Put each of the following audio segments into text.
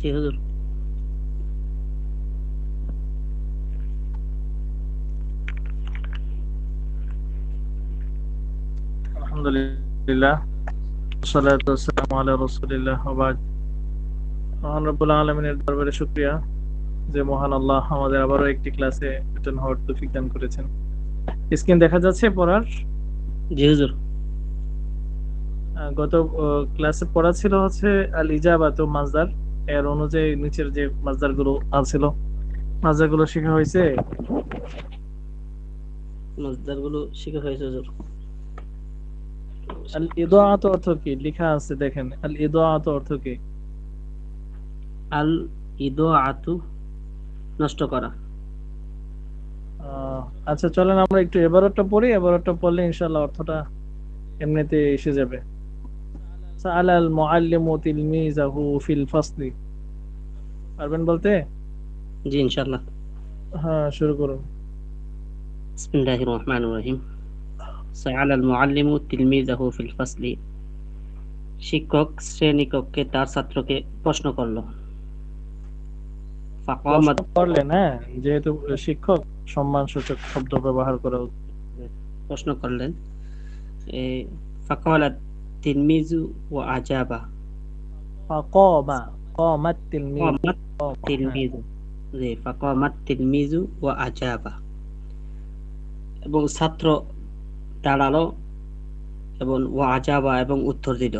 জি হুজুর আলহামদুলিল্লাহ সালাতু ওয়াসসালামু আলা রাসূলিল্লাহ ওয়া মহান রব্বুল আলামিনের দরবারে শুকরিয়া যে মহান আল্লাহ আমাদের আবারও একটি ক্লাসে অ্যাটেন্ড হওয়ার তৌফিক দান করেছেন। স্ক্রিন দেখা যাচ্ছে পড়ার? জি হুজুর। আহ, গত ক্লাসে পড়া ছিল হচ্ছে আল ইজাবাতু মাজদার এর অনুযায়ী নিচের যে মাজদারগুলো আছিল মাজদারগুলো শেখা হয়েছে? শিখে হয়েছে হুজুর। আল ইদাআত অর্থ কি? লেখা আছে দেখেন। আল ইদাআত অর্থ কি? আল ইদো আতু নষ্ট করা। আচ্ছা চলেন আমরা একটু এবারটা পড়ি। এবারটা পড়লে ইনশাআল্লাহ অর্থটা এমনিতে এসে যাবে। সাআল আল মুআল্লিমু তিলমিজাহু ফিল ফাসলি পারবেন বলতে? জি ইনশাআল্লাহ। হ্যাঁ শুরু করুন। বিসমিল্লাহির রহমানির রহিম সাআল আল মুআল্লিমু তিলমিজাহু ফিল ফাসলি শিক্ষক শ্রেণীকক্ষে তার ছাত্রকে প্রশ্ন করল। করলেন হ্যাঁ যেহেতু শিক্ষক সম্মানসূচক শব্দ ব্যবহার করা। প্রশ্ন করলেন ফাকালাত তিলমিজু ওয়া আজাবা ফাকামা কামাত তিলমিজ ফাকামাত তিলমিজু জি ফাকামাত তিলমিজু ওয়া আজাবা এবং ছাত্র দাঁড়াল এবং ওয়া আজাবা এবং উত্তর দিল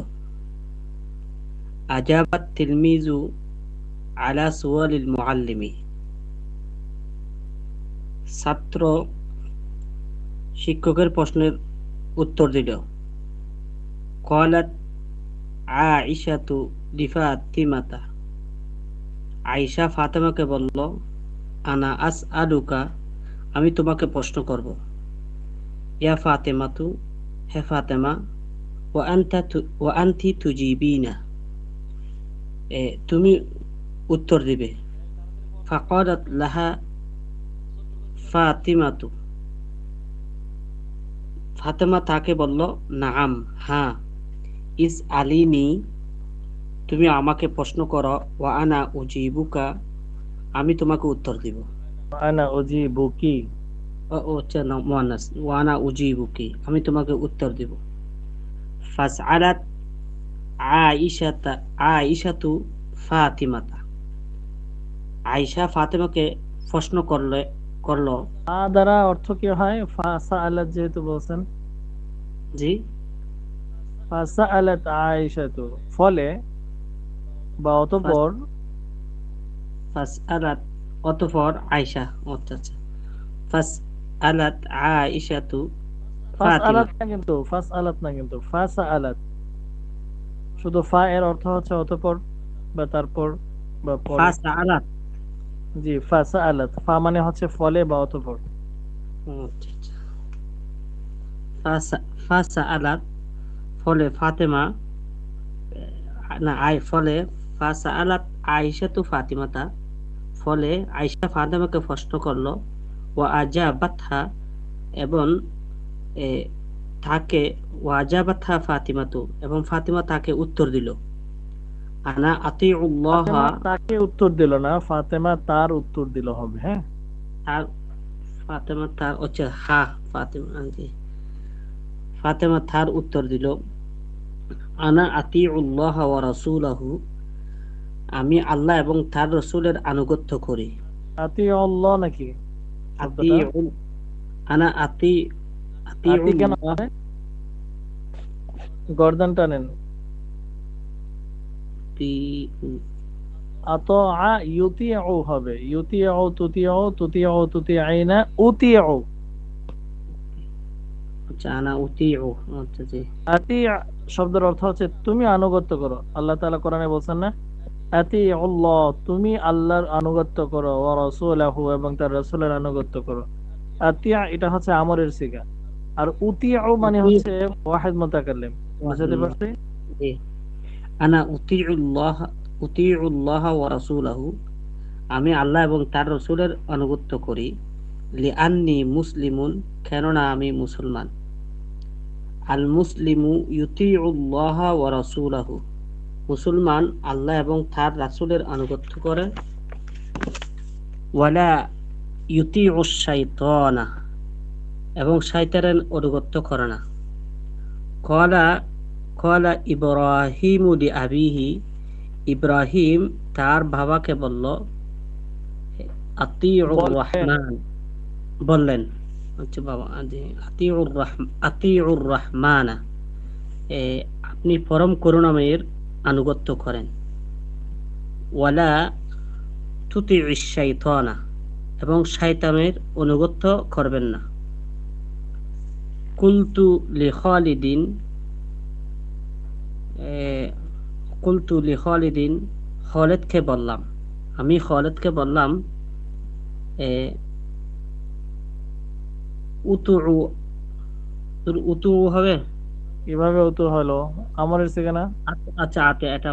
আজাবাত তিলমিজু আলা সুয়ালিল মুআল্লিমি ছাত্র শিক্ষকের প্রশ্নের উত্তর দিল কলাত আইসাতু লিফাতিমাতা আয়েশা ফাতেমাকে বলল, আনা আস আলুকা আমি তোমাকে প্রশ্ন করব। ইয়া ফাতেমাতু, হে ফাতেমা ও আন্তা তু- ও আন্তি তুজিবিনা। এ, তুমি উত্তর দিবে। ফাকালাত লাহা ফাতিমাতু। ফাতেমা তাকে বলল, নাম হ্যাঁ। ইস আলিনি তুমি আমাকে প্রশ্ন করো ওয়া আনা উজিবুকা আমি তোমাকে উত্তর দিব। আনা উজিবুকি। ও আচ্ছা না মুয়ান্নাস। ওয়া আনা উজিবুকি আমি তোমাকে উত্তর দিব। ফাসআলাত আয়েশাতা আয়েশাতু ফাতিমাতা। আয়েশা ফাতেমাকে প্রশ্ন করলে করল। ফা দ্বারা অর্থ কি হয়? ফাসা আলাত যেহেতু বলছেন। জি। ফাসা আলাত আয়েশাতু ফলে বা অতঃপর ফাসআলাত অতঃপর আয়েশা আচ্ছা ফাসআলাত আয়েশাতু ফাস ফাতিমা। আলাত না কিন্তু ফাস আলাত না কিন্তু ফাসা আলাত শুধু ফা এর অর্থ হচ্ছে অতঃপর বা তারপর বা পরে। ফাসআলাত। জি ফাসা আলাত ফা মানে হচ্ছে ফলে বা অতঃপর। আচ্ছা আচ্ছা। ফাসা ফাসআলাত ফলে ফাতেমা না আই ফলে ফাসা আলাত ফাসআলাত আয়েশাতু ফাতিমাতা ফলে আয়েশা ফাতেমাকে প্রশ্ন করল ওয়া আজাবাতহা এবং এ, তাকে ওয়া আজাবাতহা ফাতিমাতু এবং ফাতিমা তাকে উত্তর দিল। আনা আতিউল্লাহ ফাতেমা তাকে উত্তর দিল না ফাতেমা তার উত্তর দিল হবে হ্যাঁ? তার ফাতেমা তার আচ্ছা হা ফাতেমা ফাতেমা তার উত্তর দিল। আনা আতিউল্লাহ ওয়া রাসূলাহু আমি আল্লাহ এবং তার রসুলের আনুগত্য করি। আতি আল্লাহ নাকি আনা আতি আতি কেন? গর্দান টানেন আত আ হবে। আচ্ছা আনা আচ্ছা জি। আতি শব্দের অর্থ হচ্ছে তুমি আনুগত্য করো। আল্লাহ তাআলা কোরআনে বলছেন না আতি আল্লাহ তুমি আল্লাহর আনুগত্য করো ওয়া রাসূলাহু এবং তার রাসূলের আনুগত্য করো। আতিয়া এটা হচ্ছে আমরের সিগা। আর উতিউ মানে হচ্ছে ওয়াহিদ মুতাকাল্লিম। বুঝতে পারছি? জি। আনা উতিউল্লাহ উতিউল্লাহ ওয়া রাসূলাহু আমি আল্লাহ এবং তার রসুলের আনুগত্য করি। লিআন্নি মুসলিমুন কেননা আমি মুসলমান। আল মুসলিমু ইউতিউল্লাহ ওয়া রাসূলাহু। মুসলমান আল্লাহ এবং তার রাসূলের আনুগত্য করে। ওয়ালা শাইতানা এবং শয়তানের অনুগত্য করে না। কলা কলা ইব্রাহিম লি আবিহি ইব্রাহিম তার বাবাকে বলল আতি রহমান। বললেন আচ্ছা বাবা আতিউর আতিউর রহমানা আপনি পরম করুণাময়ের আনুগত্য করেন। ওয়ালা তুতি শাইতানা, এবং শয়তানের অনুগত্য করবেন না। কুলতু লি কুলতু লি খালিদকে বললাম। আমি খালিদকে বললাম উতু উতু হবে? কীভাবে তো হলো। আমার সেখানে আচ্ছা, আচ্ছা আচ্ছা এটা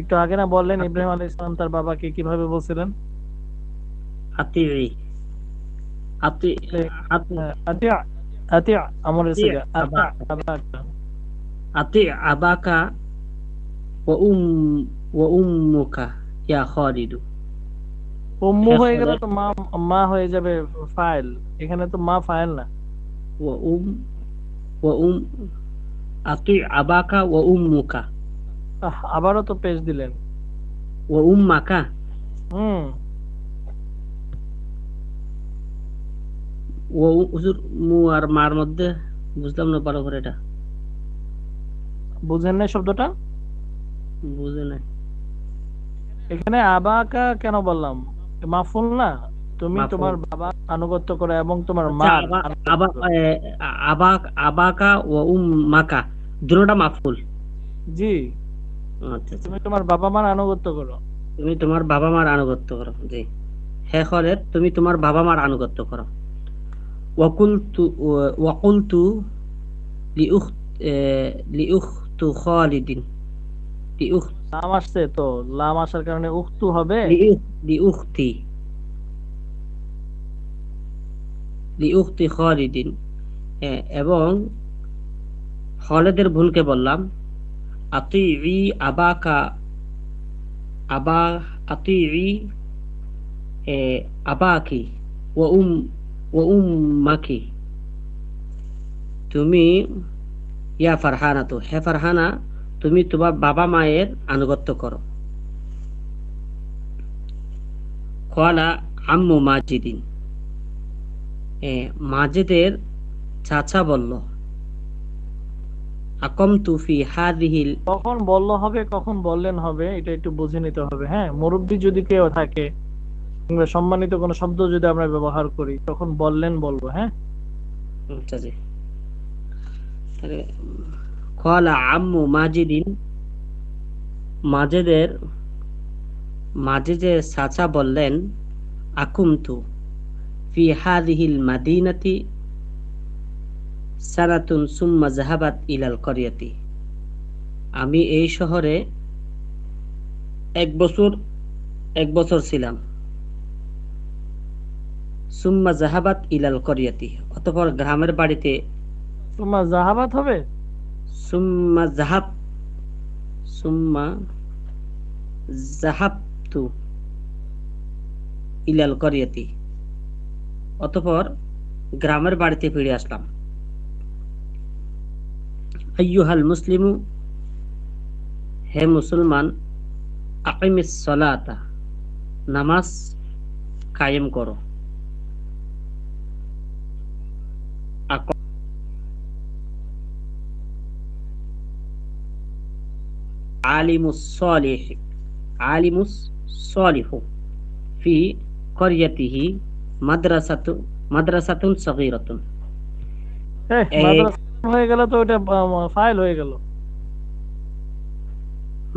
একটু আগে না বললেন ইব্রাহিম আলাইহিস সালাম তার বাবাকে কীভাবে বলছিলেন? আতি আতি আমার আতি আবাকা ওয়া উম ওয়া উম্মুকা ইয়া খালিদু। উম্মু হ্যাঁ, হয়ে গেলে তো মা মা হয়ে যাবে ফাইল এখানে তো মা ফাইল না। ওয়া উম ওয়া উম আতি আবাকা ওয়া উম্মুকা। আবারও তো পেজ দিলেন। ওয়া উম্মাকা। হুম। উ- হুজুর মু আর মার মধ্যে বুঝলাম না পারো করে এটা। বুঝেন না শব্দটা? বুঝে নাই। এখানে আবাকা কেন বললাম? মাফুল না? তুমি। তোমার বাবা আনুগত্য করো এবং তোমার মা আচ্ছা, এ, আবাক আবাকা ওয়া উম্মাকা দুটোটা মাফুল। জি। আচ্ছা আচ্ছা। তুমি তোমার বাবা মার আনুগত্য করো। তুমি তোমার বাবা মার আনুগত্য করো জি। হে খলেদ তুমি তোমার বাবা মার আনুগত্য করো। ওয়াকুলতু ওয়াকুলতু লিউখ লিউখতু খালিদিন। লিউখ লাম আসছে তো লাম আসার কারণে উক্তু হবে। লিউখতি লিউখতি খালিদিন এ, এবং খালেদের বোনকে বললাম আতিই আবাকা আবা আতিই আবাকি ও উম ও উম্মাকি। তুমি ইয়া ফারহানা তো হে ফারহানা তুমি তোমার বাবা মায়ের আনুগত্য করো। আম্মু মাজিদিন। মাজিদের চাচা বলল আকম তুফি হাদিহিল কখন বলল হবে কখন বললেন হবে এটা একটু বুঝে নিতে হবে হ্যাঁ? মুরব্বী যদি কেউ থাকে কিংবা সম্মানিত কোনো শব্দ যদি আমরা ব্যবহার করি তখন বললেন বলব হ্যাঁ? আচ্ছা জি। তাহলে কলা আম্মু মাজিদিন মাজেদের মাজেদের বললেন, আকুমতু ফি হাদিহিল মাদিনাতি সানাতুন সুম্মা জাহাবাত ইলাল করিয়াতি। আমি এই শহরে এক বছর এক বছর ছিলাম। সুম্মা জাহাবাত ইলাল করিয়াতি, অতঃপর গ্রামের বাড়িতে তোমার জাহাবাত হবে? সুম্মা জাহাব সুম্মা জাহাবতু ইলাল করিয়াতি অতঃপর গ্রামের বাড়িতে ফিরে আসলাম। আইয়ুহাল মুসলিমু, হে মুসলমান, আকিমিস সলাতা, নামাজ কায়েম করো। আলিমুস সালিহ আলিমুস সালিহু ফি করিয়াতিহি মাদ্রাসাতু মাদ্রাসাতুন সগীরাতুন। হয়ে গেল তো ওটা ফাইল হয়ে গেল।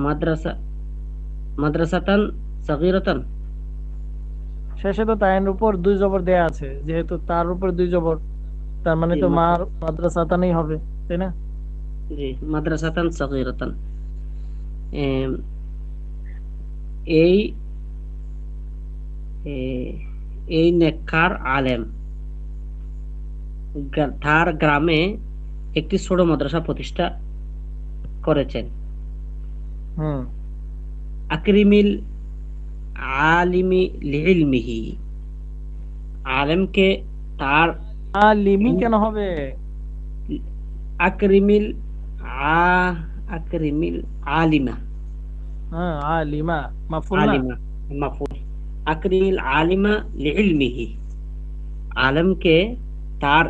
মাদ্রাসা মাদ্রাসাতান সগীরাতান? শেষে তো তাইনের উপর দুই জবর দেয়া আছে যেহেতু তার উপর দুই জবর তার মানে তো মার মাদ্রাসাতানেই হবে তাই না? জি মাদ্রাসাতান সগীরাতান। এই এই নেককার আলেম তার গ্রামে একটি ছোট মাদ্রাসা প্রতিষ্ঠা করেছেন। আকরিমিল আলিমি লিলমিহি আলেমকে তার আলিমি কেন হবে? আকরিমিল আ আকরিমিল আলিমা হ্যাঁ আলিমা মাফুল আলিমা মাফুল আকরিমিল আলিমা লিলমিহি আলেমকে তার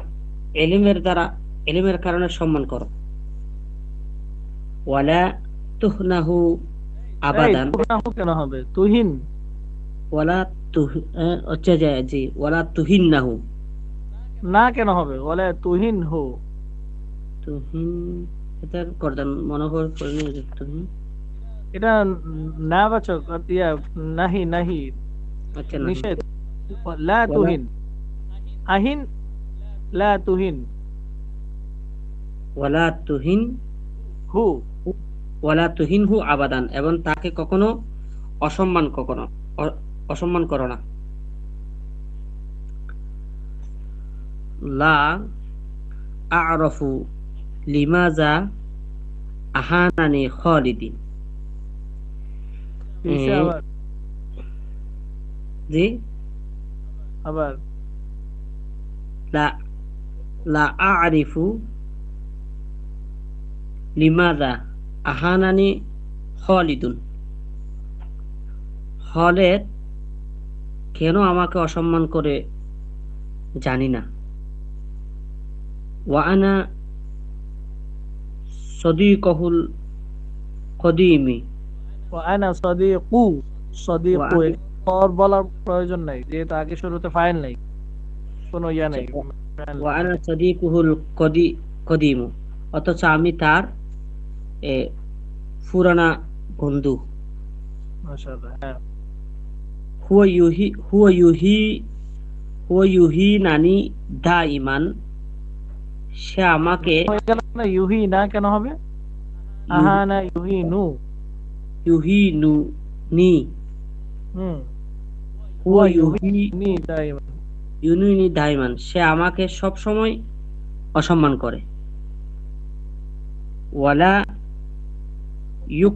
এলিমের দ্বারা এলিমের কারণে সম্মান করো। ওয়ালা তুহনাহু আবাদান। তুহনাহু কেন হবে? তুহিন। ওয়ালা তুহ যে জি ওয়ালা তুহিন্নাহু। না কেন হবে? বলে তুহিন হো তুহিন এটা করদান এটা না বাচক ইয়া নাহি নাহি। আচ্ছা নিষেধ। লা তুহিন। আহিন লা তুহিন। ওয়ালা তুহিন হু। ওয়ালা তুহিনহু আবাদান এবং তাকে কখনো অসম্মান কখনো অসম্মান করো না। লা আরফু লিমাজা আহানানি খালিদিন। জি? আবার। লা লা আরিফু লিমাদা আহানানি খালিদুন। খালেদ কেন আমাকে অসম্মান করে জানি না। ওয়ানা সদিকহুল কদিমি আনা সাদিকু সাদিকু ওয়া আর বলার প্রয়োজন নাই যেহেতু আগে শুরুতে ফাইল নাই কোনো ইয়া নেই। ওয়ানা সদিকুহুল কদি কদিমু অথচ আমি তার এ, পুরানা বন্ধু। হ্যাঁ। হুয়া ইউহি হুয়া ইউহি হুয়া ইউহি নানি দা ইমান সে আমাকে না ইউহি না কেন হবে? আহানা ইউহি নু। ইউহি নু নি। হুম। হুয়া ইউহি নি দাইমান ইউনুনি দাইমান সে আমাকে সব সময় অসম্মান করে। ওয়ালা ইউক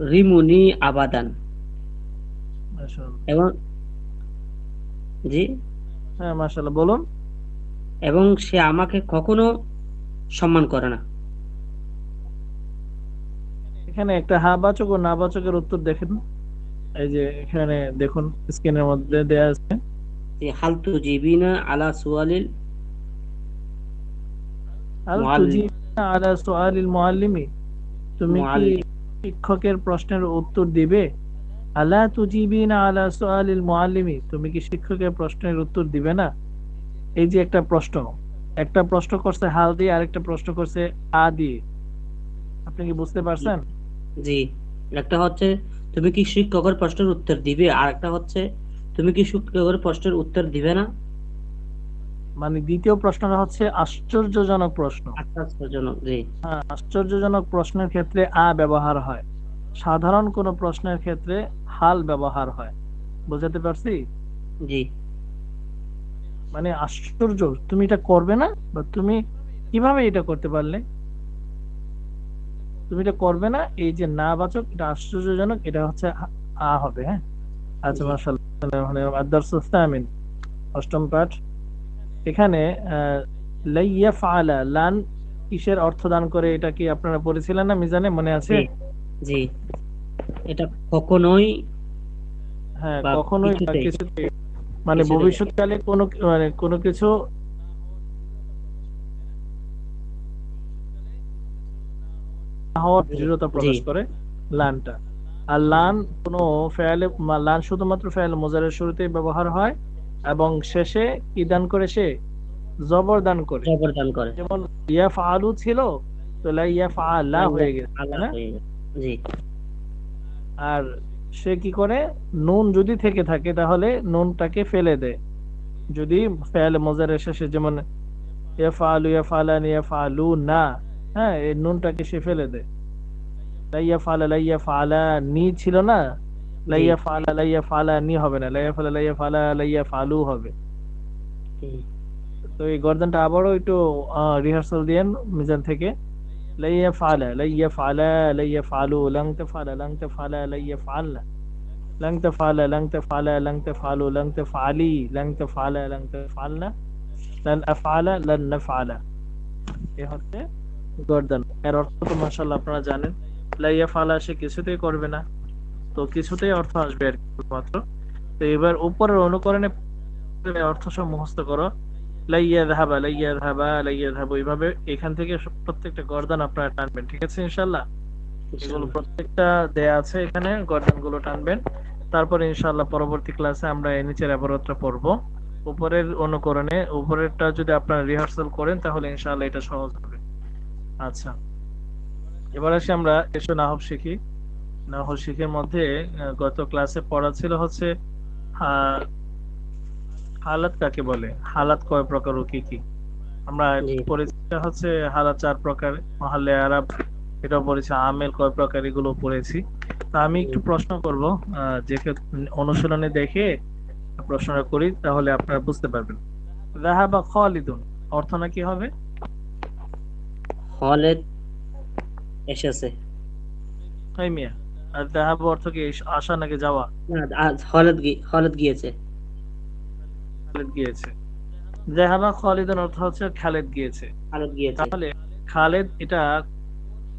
রিমুনি আবাদান এবং জি? হ্যাঁ মাশাআল্লাহ বলুন। এবং সে আমাকে কখনো সম্মান করে না। এখানে একটা হা বাচক ও না বাচকের উত্তর দেখেন। এই যে এখানে দেখুন স্ক্রিনের মধ্যে দেয়া আছে। যে হাল তুজিবিনা আলা সুয়ালিল মুআল্লিম। তুজিবনা আলা সুআলিল মুআল্লিমি। তুমি কি শিক্ষকের প্রশ্নের উত্তর দিবে? আলা তুজিবিনা আলা সুআলিল মুআল্লিমি। তুমি কি শিক্ষকের প্রশ্নের উত্তর দিবে না? এই যে একটা প্রশ্ন। একটা প্রশ্ন করছে হাল দিয়ে আরেকটা প্রশ্ন করছে আ দিয়ে আপনি কি বুঝতে পারছেন? জি। একটা হচ্ছে তুমি কি শিক্ষকের প্রশ্নের উত্তর দিবে? আর একটা হচ্ছে তুমি কি শিক্ষকের প্রশ্নের উত্তর দিবে না? মানে দ্বিতীয় প্রশ্নটা হচ্ছে আশ্চর্যজনক প্রশ্ন। আশ্চর্যজনক জি। হ্যাঁ আশ্চর্যজনক প্রশ্নের ক্ষেত্রে আ ব্যবহার হয়। সাধারণ কোনো প্রশ্নের ক্ষেত্রে হাল ব্যবহার হয়। বুঝাতে পারছি? জি। মানে আশ্চর্য তুমি এটা করবে না? বা তুমি কীভাবে এটা করতে পারলে? তুমি এটা করবে না এই যে না বাচক এটা আশ্চর্যজনক এটা হচ্ছে আ- হবে হ্যাঁ? আচ্ছা। মাশাআল্লাহ মানে আদার্স আমিন অষ্টম পাঠ। এখানে লাইয়া ফাআলা লান কিসের অর্থ দান করে এটা কি আপনারা পড়েছিলেন না? মিজানে মনে আছে? জি এটা কখনোই হ্যাঁ কখনোই। কিছুতেই মানে ভবিষ্যৎকালে কোনো মানে কোনো কিছু হওয়ার দৃঢ়তা প্রকাশ করে লানটা আর লান কোনো ফেয়ালে লান শুধুমাত্র ফেয়াল মোজারের শুরুতেই ব্যবহার হয় এবং শেষে কি দান করে সে? জবর দান করে। জবরদান করে। যেমন ইয়া ফালু ছিল তো লা ইয়া ফাআলা গেছে আল্লাহ? হয়ে গেছে। জি। আর সে কি করে? নুন যদি থেকে থাকে তাহলে নুনটাকে ফেলে দেয়। যদি ফেল মোজারের শেষে যেমন ইয়াফআলু ইয়াফআলানি হ্যাঁ এই নুনটাকে সে ফেলে দেয়। লাইয়া ফালা লাইয়া ফালা নি ছিল না? লাইয়া ফালা লাইয়া ফালা নি হবে না। লাইয়া ফালা লাইয়া ফালা লাইয়া ফালু হবে তো এই গর্দনটা আবারও একটু রিহার্সাল দিয়েন মিজান থেকে। لن يفعل لن يفعل لن يفعلوا لن تفعل لن تفعل لن يفعلن لن تفعل لن تفعل لن تفعلوا لن تفعلي لن تفعل لن تفعلن لن أفعل لن نفعل এ হচ্ছে গর্দান এর অর্থ তো মাশাআল্লাহ আপনারা জানেন লাইয়া ফালা সে কিছুতেই করবে না তো কিছুতেই অর্থ আসবে আর কি শুধুমাত্র তো এবার উপরের অনুকরণে অর্থ সব মুখস্থ করো লাইয়া ধাবা লাইয়া ধাবা লাইয়া ধাবা এইভাবে এখান থেকে প্রত্যেকটা গর্দান আপনারা টানবেন ঠিক আছে ইনশাল্লাহ? এগুলো প্রত্যেকটা দেয়া আছে এখানে গর্দানগুলো টানবেন। তারপরে ইনশাআল্লাহ পরবর্তী ক্লাসে আমরা এই নিচের আবারতটা পড়ব। উপরের অনুকরণে উপরেরটা যদি আপনারা রিহার্সাল করেন তাহলে ইনশাআল্লাহ এটা সহজ হবে। আচ্ছা। এবার আসি আমরা এসো নাহব শিখি। নাহব শিখের মধ্যে গত ক্লাসে পড়া ছিল হচ্ছে আহ, হালাত কাকে বলে? হালাত কয় প্রকার ও কি কি? আমরা পড়েছি হচ্ছে হালাত চার প্রকার মহালে আরব এটাও পড়েছি আমেল কয় প্রকার এগুলো পড়েছি। তা আমি একটু প্রশ্ন করব যে অনুশীলনে দেখে প্রশ্নটা করি তাহলে আপনারা বুঝতে পারবেন। রাহাবা খালিদুন অর্থ না কি হবে? হলেদ এসেছে। তাই মিয়া আর রাহাবা অর্থ কি আসা নাকি যাওয়া? না, হলেদ গিয়েছে। খালেদ গিয়েছে। জাহাবা খালিদুন অর্থ হচ্ছে খালেদ গিয়েছে। তাহলে খালেদ এটা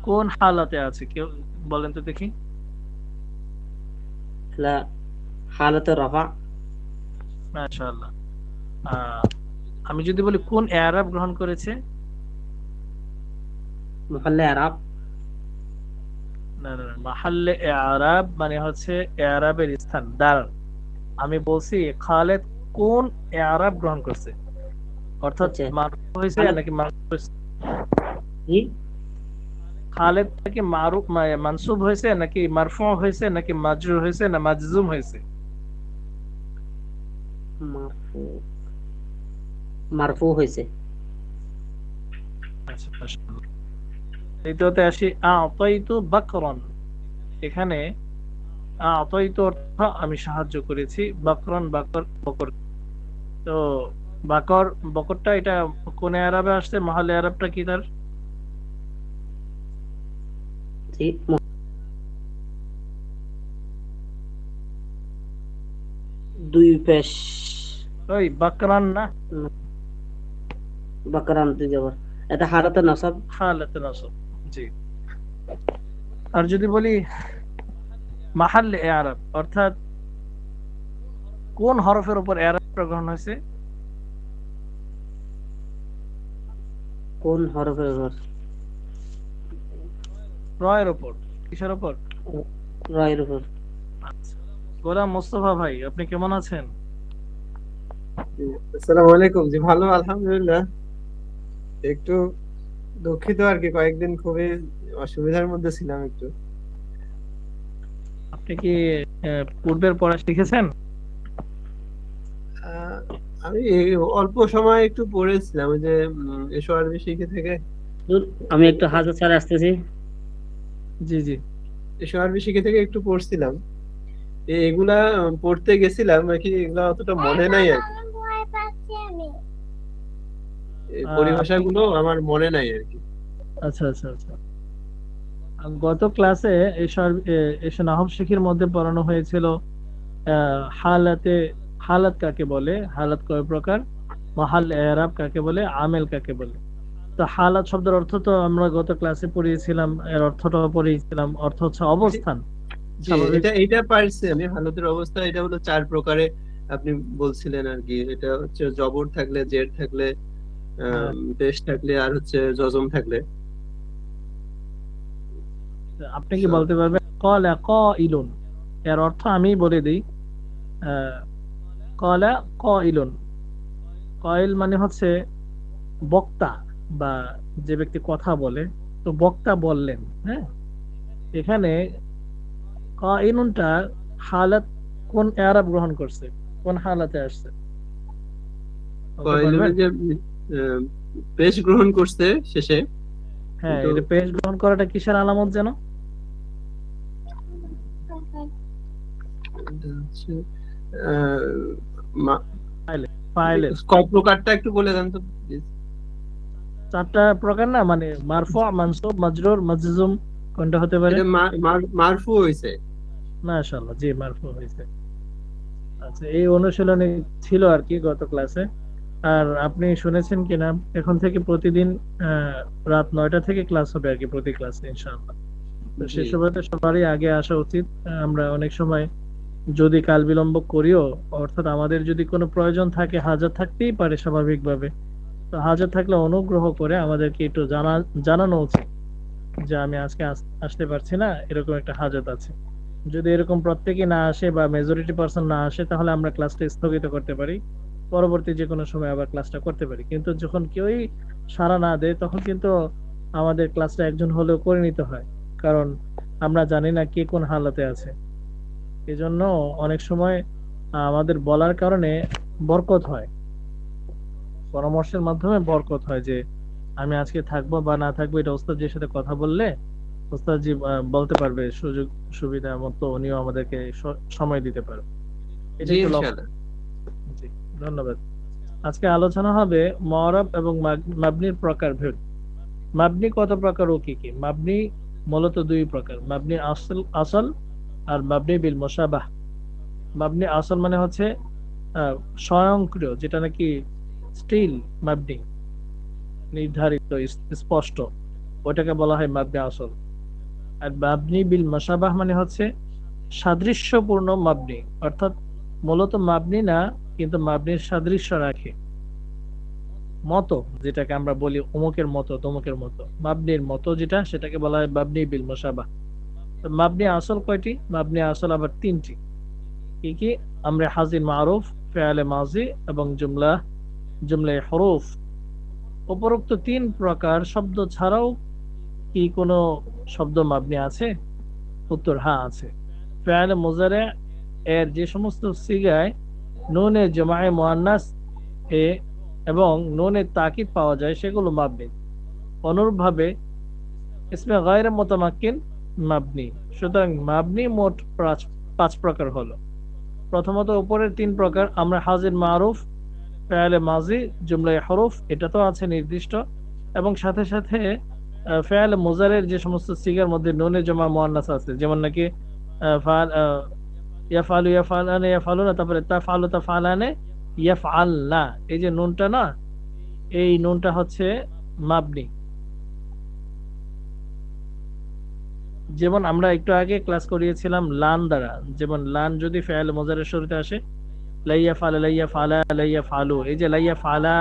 কোন হালাতে আছে? কেউ বলেন তো দেখি। হালতে রফা। মাশাআল্লাহ। আমি যদি বলি কোন এরাব গ্রহণ করেছে? মহল্লে আরব। না না না মাহাল্লে এরাব মানে হচ্ছে এরাবের স্থান। দাঁড়ান। আমি বলছি খালেদ কোন এরাব গ্রহণ করছে? অর্থাৎ। মারুফ হয়েছে নাকি মারুফ হয়েছে? কি? খালেদ থেকে মারুফ মানসুব হয়েছে নাকি মারফু হয়েছে নাকি মাজরুর হয়েছে না মাজজুম হয়েছে? মারফু। মারফু হয়েছে। আচ্ছা। দ্বিতীয়তে আসি আতাইতু বাকরন। এখানে আতাইতু অর্থ আমি সাহায্য করেছি বাকরন বাকর বকর। তো বাকর বকরটা এটা কোন আরবে আসছে? মহালে আরবটা কি তার? জি দুই পেশ। ওই বাকরান না? বাকরান দুই জবর। এটা হারাতে নসব। হালাতে নাসব জি। আর যদি বলি মাহাল্লে আরব অর্থাৎ কোন হরফের উপর আরব গ্রহণ হয়েছে? কোন হরফের উপর? রয়ের উপর। কিসের উপর? রয়ের উপর। আচ্ছা। গোলাম মোস্তফা ভাই আপনি কেমন আছেন? আসসালামু আলাইকুম। জি ভালো আলহামদুলিল্লাহ। একটু দুঃখিত আর কি কয়েকদিন খুবই অসুবিধার মধ্যে ছিলাম একটু। আপনি কি আহ, পূর্বের পড়া শিখেছেন? আমি অল্প সময় একটু পড়েছিলাম যে উম, এসো আরবি শিখে থেকে। আমি একটু হাজার ছাড়া আসতেছি। জি জি। এসো আরবি শিখে থেকে একটু পড়ছিলাম। এগুলা পড়তে গেছিলাম আর কি এগুলা অতটা মনে নাই আর পরিভাষাগুলো আমার মনে নাই আর কি। আচ্ছা আচ্ছা আচ্ছা। গত ক্লাসে এসব এসে নাহব শিখির মধ্যে পড়ানো হয়েছিল আহ, হালাতে হালাত কাকে বলে? হালাত কয় প্রকার? মহাল এরাব কাকে বলে? আমেল কাকে বলে? তো হালাত শব্দের অর্থ তো আমরা গত ক্লাসে পড়িয়েছিলাম এর অর্থটাও পড়িয়েছিলাম অর্থ হচ্ছে অবস্থান। এটা এটা পারছি আমি হালতের অবস্থা এটা হলো চার প্রকারে আপনি বলছিলেন আর কি এটা হচ্ছে জবর থাকলে জের থাকলে হ্যাঁ। পেশ থাকলে আর হচ্ছে জজম থাকলে। আপনি কি বলতে পারবেন? কলা ক ইলুন এর অর্থ আমি বলে দিই আহ, কলা ক ইলুন কয়েল মানে হচ্ছে বক্তা বা যে ব্যক্তি কথা বলে তো বক্তা বললেন হ্যাঁ? এখানে ক ইলুনটা হালাত কোন আরব গ্রহণ করছে কোন হালাতে আসছে? পেশ গ্রহণ করছে শেষে হ্যাঁ এটা পেশ গ্রহণ করাটা কিসের আলামত যেন? কয় প্রকারটা একটু বলে দেন তো চারটা প্রকার না মানে মারফু মানসুব মাজরুর মাজজুম কোনটা হতে পারে? মারফু হইছে মাশাআল্লাহ জি মারফু হয়েছে। আচ্ছা এই অনুশীলনী ছিল আর কি গত ক্লাসে। আর আপনি শুনেছেন কিনা এখন থেকে প্রতিদিন আহ, রাত নয়টা থেকে ক্লাস হবে আর কি প্রতি ক্লাসে ইনশাআল্লাহ। তো। সে সময়তে সবারই আগে আসা উচিত। আমরা অনেক সময় যদি কাল বিলম্ব করিও, অর্থাৎ আমাদের যদি কোনো প্রয়োজন থাকে, হাজার থাকতেই পারে স্বাভাবিকভাবে। তো হাজার থাকলে অনুগ্রহ করে আমাদেরকে একটু জানা, জানানো উচিত যে আমি আজকে আসতে পারছি না, এরকম একটা হাজত আছে। যদি এরকম প্রত্যেকে না আসে বা মেজরিটি পার্সন না আসে, তাহলে আমরা ক্লাসটা স্থগিত করতে পারি। পরবর্তী যে কোনো সময় আবার ক্লাসটা করতে পারি। কিন্তু যখন কেউই সাড়া না দেয়, তখন কিন্তু আমাদের ক্লাসটা একজন হলেও করে নিতে হয়। কারণ আমরা জানি না কে কোন হালাতে আছে। এজন্য অনেক সময় আমাদের বলার কারণে বরকত হয়। পরামর্শের মাধ্যমে বরকত হয় যে আমি আজকে থাকব বা না থাকব এটা ওস্তাদজির সাথে কথা বললে ওস্তাদজি আহ, বলতে পারবে সুযোগ সুবিধা মতো উনিও আমাদেরকে সময় দিতে পারবে। জি জি, ধন্যবাদ। আজকে আলোচনা হবে মরাব এবং মাবনির প্রকারভেদ মাবনি কত প্রকার ও কি কি? মাবনি মূলত দুই প্রকার। মাবনি আসল আসল আর মাবনি বিল মোশাবাহ। মাবনি আসল মানে হচ্ছে স্বয়ংক্রিয়, যেটা নাকি স্টিল মাবনি, নির্ধারিত স্পষ্ট। ওটাকে বলা হয় মাবনি আসল। আর মাবনি বিল মোশাবাহ মানে হচ্ছে সাদৃশ্যপূর্ণ মাবনি। অর্থাৎ মূলত মাবনি না, কিন্তু মাবনির সাদৃশ্য রাখে। মতো, যেটাকে আমরা বলি অমুকের মতো, তমুকের মতো। মাবনির মতো যেটা, সেটাকে বলা হয় মাবনি বিল মোশাবাহ। মাবনি আসল কয়টি? মাবনি আসল আবার তিনটি। কি কি? আমরা হাজির মারুফ, ফেয়ালে মাজি এবং জুমলা, জুমলে হরফ। উপরোক্ত তিন প্রকার শব্দ ছাড়াও কি কোনো শব্দ মাবনি আছে? উত্তর হ্যাঁ আছে। ফেয়ালে মোজারে এর যে সমস্ত সিগায় নুনে জমায়ে মোয়ান্নাস এ এবং নুনে তাকিদ পাওয়া যায়, সেগুলো মাবনি। অনুরূপভাবে ইসমে গায়রে মোতামাক্কিন মাবনি। সুতরাং মাবনি মোট পাঁচ প্রকার হলো। প্রথমত উপরের তিন প্রকার আমরা হাজির মারুফ ফেয়ালে মাজি জুমলাই হরফ এটা তো আছে নির্দিষ্ট। এবং সাথে সাথে ফেয়ালে মোজারের যে সমস্ত সিগার মধ্যে নুনে জমা মোয়ান্নাস আছে যেমন নাকি আহ, ফাল আহ, ইয়াফালু ইয়াফালানে ইয়াফালুনা তারপরে তাফালু তাফালানে ইয়াফআলনা। এই যে নুনটা না এই নুনটা হচ্ছে মাবনি। যেমন আমরা একটু আগে ক্লাস করিয়েছিলাম লান দ্বারা, যেমন লান যদি ফেয়াল মোজারের শুরুতে আসে, লাইয়া ফালা লাইয়া ফালা, লাইয়া ফালু, এই যে লাইয়া ফালা,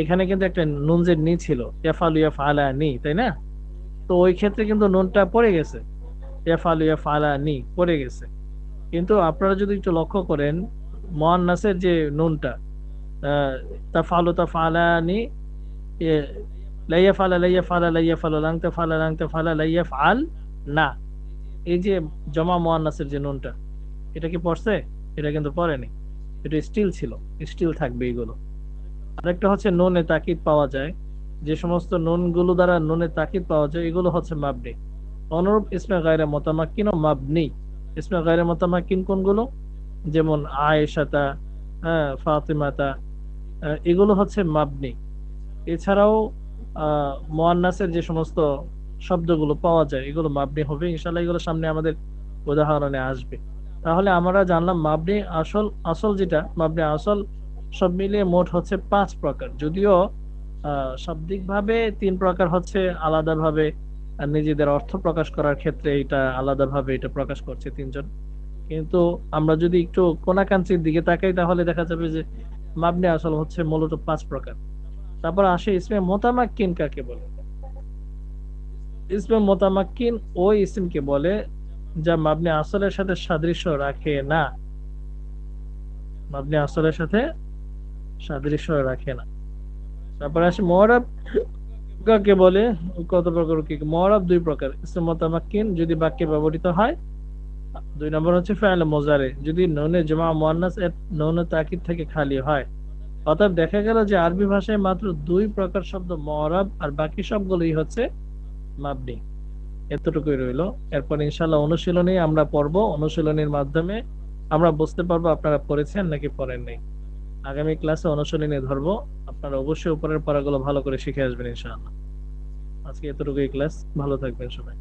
এখানে কিন্তু একটা নুনজের নি ছিল, ইয়া ফালু, ইয়া ফালা নি, তাই না? তো ওই ক্ষেত্রে কিন্তু নুনটা পড়ে গেছে, ইয়া ফালু, ইয়া ফালা নি, পড়ে গেছে। কিন্তু আপনারা যদি একটু লক্ষ্য করেন মোয়ান্নাসের যে নুনটা তা ফালু, তা ফালা নি লাইয়া ফালা লাইয়া ফালা লাইয়া ফালা, লাংতে ফালা লাংতে ফালা, লাইয়া ফাল না, এই যে জমা মোয়ান্নাসের যে নুনটা, এটা কি পড়ছে? এটা কিন্তু পড়েনি। এটা স্টিল ছিল স্টিল থাকবে এইগুলো আরেকটা হচ্ছে নুনে তাকিদ পাওয়া যায়। যে সমস্ত নুনগুলো দ্বারা নুনে তাকিদ পাওয়া যায়, এগুলো হচ্ছে মাবনি। অনুরূপ ইসমে গায়রে মোতামাক্কিন ও মাবনি। ইসমে গায়রে মোতামাক্কিন কোনগুলো? যেমন আয়েশাতা হ্যাঁ ফাতিমাতা এগুলো হচ্ছে মাবনি। এছাড়াও মোয়ান্নাসের যে সমস্ত শব্দগুলো পাওয়া যায়, এগুলো মাবনি হবে ইনশাল্লাহ এগুলো সামনে আমাদের উদাহরণে আসবে। তাহলে আমরা জানলাম মাবনি আসল আসল যেটা মাবনি আসল সব মিলিয়ে মোট হচ্ছে পাঁচ প্রকার। যদিও শাব্দিকভাবে তিন প্রকার হচ্ছে, আলাদাভাবে নিজেদের অর্থ প্রকাশ করার ক্ষেত্রে এটা আলাদাভাবে এটা প্রকাশ করছে তিনজন। কিন্তু আমরা যদি একটু কোনাকাঞ্চির দিকে তাকাই, তাহলে দেখা যাবে যে মাবনি আসল হচ্ছে মূলত পাঁচ প্রকার। তারপর আসে ইসমে মোতামাক্কিন কাকে বলে? ইসমে মোতামাক্কিন ওই ইসমকে বলে, যা মাবনি আসলের সাথে সাদৃশ্য রাখে না। মাবনি আসলের সাথে সাদৃশ্য রাখে না। তারপরে আসে মহরাব। কাকে বলে? কত প্রকার কি? মহরাব দুই প্রকার। ইসমে মোতামাক্কিন, যদি বাক্যে ব্যবহৃত হয়, দুই নম্বর হচ্ছে ফেয়াল মোজারে। যদি নৌনে জমা মোয়ান্নাস এর নৌনে তাকিদ থেকে খালি হয়। অর্থাৎ দেখা গেল যে আরবি ভাষায় মাত্র দুই প্রকার শব্দ মরাব আর বাকি সবগুলোই হচ্ছে মাবনি এতটুকুই রইল। এরপর ইনশাল্লাহ অনুশীলনী আমরা পড়ব। অনুশীলনীর মাধ্যমে আমরা বুঝতে পারব আপনারা পড়েছেন নাকি পড়েন নাই। আগামী ক্লাসে অনুশীলনী ধরবো। আপনারা অবশ্যই উপরের পড়াগুলো ভালো করে শিখে আসবেন ইনশাআল্লাহ। আজকে এতটুকুই ক্লাস। ভালো থাকবেন সবাই।